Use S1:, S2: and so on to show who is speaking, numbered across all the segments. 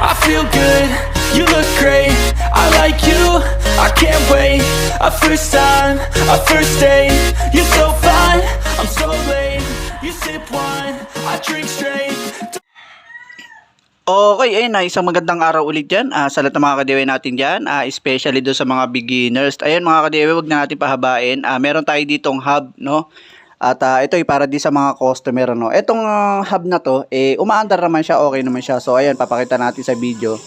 S1: I feel good, you look great. I like you, I can't wait. A first time, a first date. You're so fine, I'm so late. You sip wine, I drink straight.
S2: Okay, ayun na, isang magandang araw ulit dyan ah, sa lahat ng mga kadewe natin dyan, ah, especially doon sa mga beginners. Ayun mga kadewe, wag na natin pahabain. Ah, meron tayo ditong hub, no? At ah, ito ay para di sa mga customer, no? Itong ah, hub na to, eh, umaandar naman siya, okay naman siya. So, ayun, papakita natin sa video.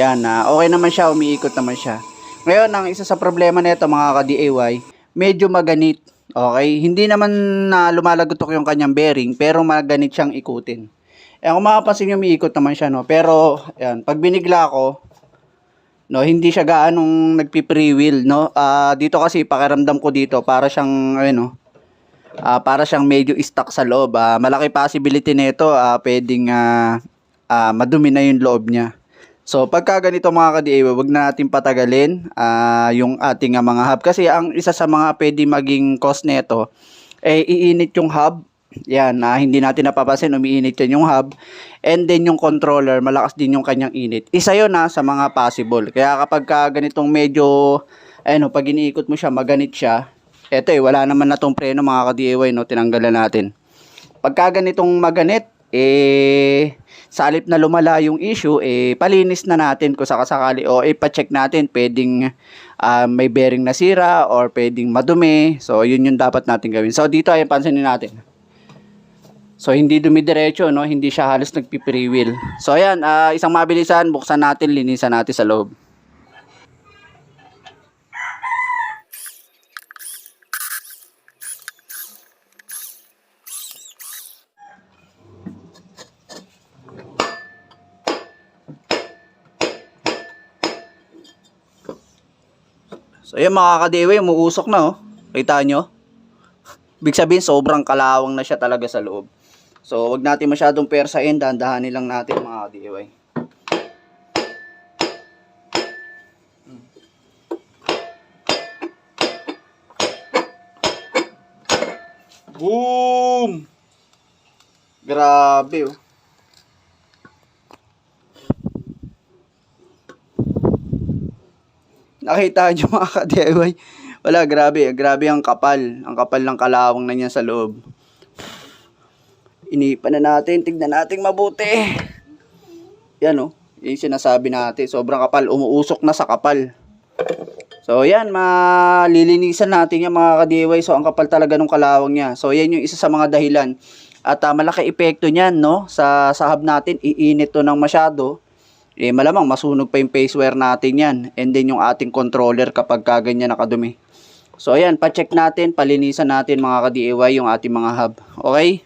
S2: Yan, ah, okay naman siya, umiikot naman siya. Ngayon, ang isa sa problema nito mga ka-DIY, medyo maganit. Okay? Hindi naman na lumalagotok yung kanyang bearing, pero maganit siyang ikutin. Eh, kung makapansin nyo, umiikot naman siya, no? Pero, yan, pag binigla ko, no, hindi siya gaanong nagpi-free wheel, no? Ah, dito kasi, pakiramdam ko dito, para siyang, ayun, Ah, para siyang medyo stuck sa loob. Ah, malaki possibility nito, ah, pwedeng ah, ah, madumi na yung loob niya. So, pagka ganito mga ka-DIY, wag na natin patagalin ah, yung ating mga hub. Kasi ang isa sa mga pwede maging cause nito, eh, iinit yung hub. Yan, na hindi natin napapansin, umiinit yan yung hub. And then yung controller, malakas din yung kanyang init. Isa yun na sa mga possible. Kaya kapag ka ganitong medyo, ano, pag iniikot mo siya, maganit siya. Eto eh, wala naman na tong preno mga ka-DIY, no? Tinanggalan natin. Pagka ganitong maganit, eh, sa halip na lumala yung issue, eh, palinis na natin kung sakasakali o eh, pa-check natin, pwedeng ah, may bearing nasira or pwedeng madumi. So, yun yung dapat natin gawin. So, dito ay pansinin natin. So, hindi dumidiretso, no? Hindi siya halos nagpi-free wheel. So, ayan, ah, isang mabilisan, buksan natin, linisan natin sa loob. So, ayan mga kadewe, umuusok na, oh. Kita nyo? Big sabihin, sobrang kalawang na siya talaga sa loob. So, wag natin masyadong persain, dahan-dahanin lang natin mga ka-DIY. Boom! Grabe, oh. Nakita nyo mga ka-DIY. Wala, grabe. Grabe ang kapal. Ang kapal ng kalawang na niya sa loob. Inipan na natin. Tignan natin mabuti. Yan oh. Yan yung sinasabi natin. Sobrang kapal. Umuusok na sa kapal. So yan, malilinisan natin yung mga ka-DIY. So ang kapal talaga ng kalawang niya. So yan yung isa sa mga dahilan. At ah, malaki epekto niyan no sa sahab natin. Iinit to ng masyado eh malamang masunog pa yung face wear natin yan. And then yung ating controller kapag kaganyan nakadumi. So ayan, pa-check natin, palinisan natin mga ka-DIY yung ating mga hub. Okay?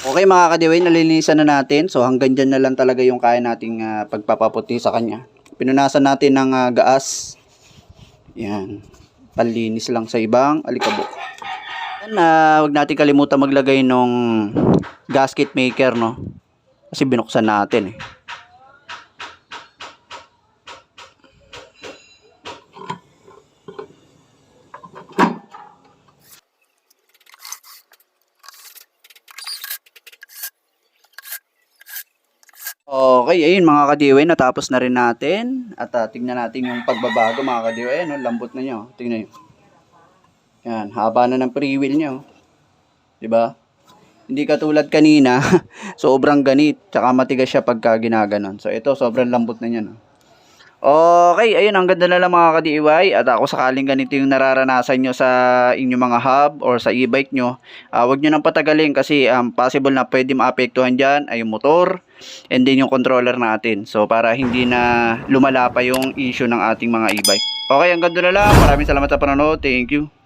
S2: Okay mga kadiway, nalilinisan na natin. So hanggang dyan na lang talaga yung kaya nating ah, pagpapaputi sa kanya. Pinunasan natin ng ah, gaas. Yan. Panlinis lang sa ibang alikabok. Yan na, wag natin kalimutan maglagay nung gasket maker, no? Kasi binuksan natin eh. Okay, ayun mga kadiway, natapos na rin natin. At ah, tingnan natin yung pagbabago mga kadiway. Ayun, oh, lambot na niya. oh. Tingnan nyo. Yan, haba na ng free wheel. 'Di ba? Hindi katulad kanina, sobrang ganit, tsaka matigas siya pagka ginaganon. So ito, sobrang lambot na niya. No? Okay, ayun, ang ganda na lang mga ka-DIY. At ako sakaling ganito yung nararanasan nyo sa inyong mga hub or sa e-bike nyo, ah, wag nyo nang patagalin kasi um, possible na pwede maapektuhan dyan ay yung motor and then yung controller natin. So, para hindi na lumala pa yung issue ng ating mga e-bike. Okay, ang ganda na lang. Maraming salamat sa panonood. Thank you.